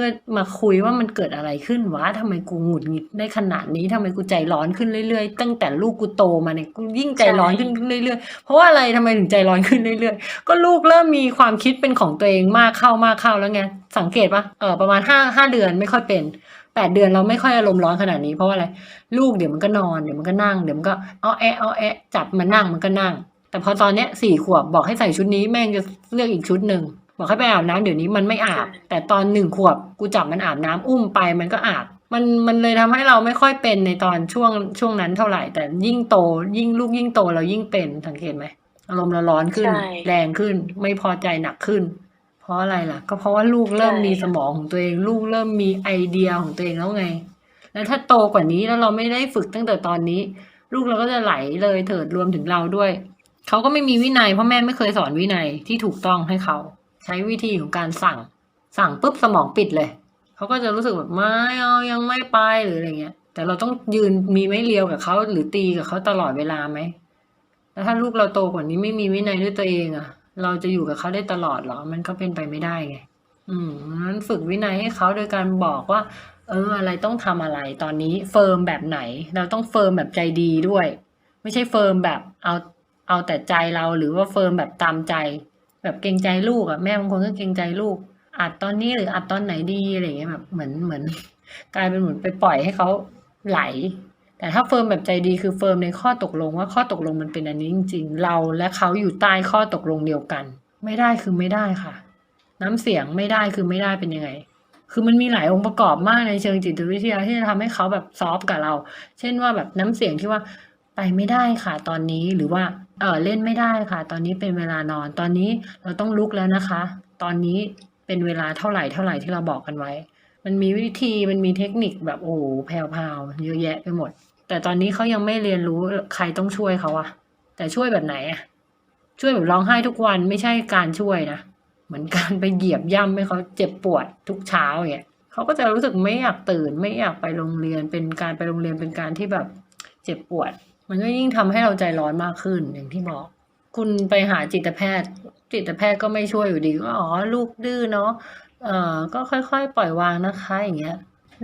พื่อมาคุยว่ามันเกิดอะไรขึ้นวะทำไมกูหงุดหงิดได้ขนาดนี้ทำไมกูใจร้อนขึ้นเรื่อยๆ ตั้งแต่ลูกกูโตมาเนี่ยกูยิ่งใจร้อนขึ้นเรื่อยๆ เพราะว่าอะไรทำไมถึงใจร้อนขึ้นเรื่อยๆ ก็ลูกเริ่มมีความคิดเป็นของตัวเองมากเข้ามากเข้าแล้วไง สังเกตปะเออประมาณห้าห้าเดือนไม่ค่อยเป็นแปดเดือนเราไม่ค่อยอารมณ์ร้อนขนาดนี้เพราะว่าอะไร ลูกเดี๋ยวมันก็นอนเดี๋ยวมันก็นั่งเดี๋ยวมันก็เอาแอะเอาแอะจับมันนั่งมันก็นั่ง แต่พอตอนเนี้ยสี่ขวบบอกให้ใส่ชุดนี้แม่งจะเลือกอีกชุดหนึ่ง บอกให้ไปอาบน้ำเดี๋ยวนี้มันไม่อาบ แต่ตอนหนึ่งขวบกูจับมันอาบน้ำอุ้มไปมันก็อาบ มันมันเลยทำให้เราไม่ค่อยเป็นในตอนช่วงช่วงนั้นเท่าไหร่ แต่ยิ่งโต ยิ่งลูกยิ่งโตเรายิ่งเป็นสังเกตไหมอารมณ์เราร้อนขึ้นใช่แรงขึ้น ไม่พอใจหนักขึ้น เพราะอะไรล่ะ ก็เพราะว่าลูกเริ่มใช่มีสมองของตัวเองลูกเริ่มมีไอเดียของตัวเองแล้วไง แล้วถ้าโตกว่านี้แล้วเราไม่ได้ฝึกตั้งแต่ตอนนี้ ลูกเราก็จะไหลเลยเถิดรวมถึงเราด้วยเขาก็ไม่มีวินัยเพราะแม่ไม่เคยสอนวินัยที่ถูกต้องให้เขา ใช้วิธีของการสั่ง สั่งปุ๊บสมองปิดเลย เขาก็จะรู้สึกแบบไม่เอายังไม่ไปหรืออะไรเงี้ย แต่เราต้องยืนมีไม้เรียวกับเขาหรือตีกับเขาตลอดเวลาไหมแล้วถ้าลูกเราโตกว่านี้ไม่มีวินัยด้วยตัวเองอะเราจะอยู่กับเขาได้ตลอดเหรอ มันก็เป็นไปไม่ได้ไง อืมนั้นฝึกวินัยให้เขาโดยการบอกว่า เออ อะไรต้องทำอะไรตอนนี้เฟิร์มแบบไหน เราต้องเฟิร์มแบบใจดีด้วย ไม่ใช่เฟิร์มแบบเอาเอาแต่ใจเราหรือว่าเฟิร์มแบบตามใจ แบบเกรงใจลูกอะแม่บางคนก็เกรงใจลูกอัดตอนนี้หรืออัดตอนไหนดีอะไรเงี้ยแบบเหมือนเหมือน กลายเป็นเหมือนไปปล่อยให้เขาไหล แต่ถ้าเฟิร์มแบบใจดีคือเฟิร์มในข้อตกลงว่าข้อตกลงมันเป็นอันนี้จริงๆ เราและเขาอยู่ใต้ข้อตกลงเดียวกัน ไม่ได้คือไม่ได้ค่ะ น้ำเสียงไม่ได้คือไม่ได้เป็นยังไง คือมันมีหลายองค์ประกอบมากในเชิงจิตวิทยาที่จะทำให้เขาแบบซอฟกับเรา เช่นว่าแบบน้ำเสียงที่ว่า ไปไม่ได้ค่ะตอนนี้หรือว่าเออเล่นไม่ได้ค่ะ ตอนนี้เป็นเวลานอน ตอนนี้เราต้องลุกแล้วนะคะ ตอนนี้เป็นเวลาเท่าไหร่เท่าไหร่ที่เราบอกกันไว้ มันมีวิธีมันมีเทคนิคแบบโอ้แพรวๆเยอะแยะไปหมด แต่ตอนนี้เขายังไม่เรียนรู้ใครต้องช่วยเขาอะแต่ช่วยแบบไหนอะช่วยแบบร้องไห้ทุกวันไม่ใช่การช่วยนะเหมือนการไปเหยียบย่ำให้เขาเจ็บปวดทุกเช้าอย่างเงี้ยเขาก็จะรู้สึกไม่อยากตื่น ไม่อยากไปโรงเรียนเป็นการไปโรงเรียนเป็นการที่แบบเจ็บปวด มันก็ยิ่งทำให้เราใจร้อนมากขึ้นอย่างที่บอก คุณไปหาจิตแพทย์ จิตแพทย์ก็ไม่ช่วยอยู่ดีก็อ๋อลูกดื้อเนาะเอ่อก็ค่อยๆ ปล่อยวางนะคะอย่างเงี้ย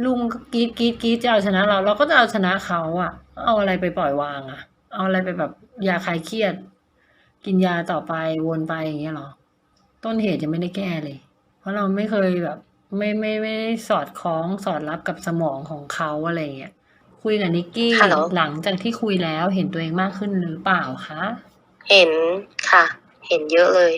ลุงก็กรีดกรีดกรีดจะเอาชนะเรา เราก็จะเอาชนะเขาอะเอาอะไรไปปล่อยวางอะเอาอะไรไปแบบยาคลายเครียด กินยาต่อไปวนไปอย่างเงี้ยหรอ ต้นเหตุยังไม่ได้แก้เลย เพราะเราไม่เคยแบบ ไม่ไม่ไม่ได้สอดคล้องสอดรับกับสมองของเขาอะไรเงี้ย คุยกับนิกกี้ฮัลโหลหลังจากที่คุยแล้วเห็นตัวเองมากขึ้นหรือเปล่าคะ เห็นค่ะ เห็นเยอะเลย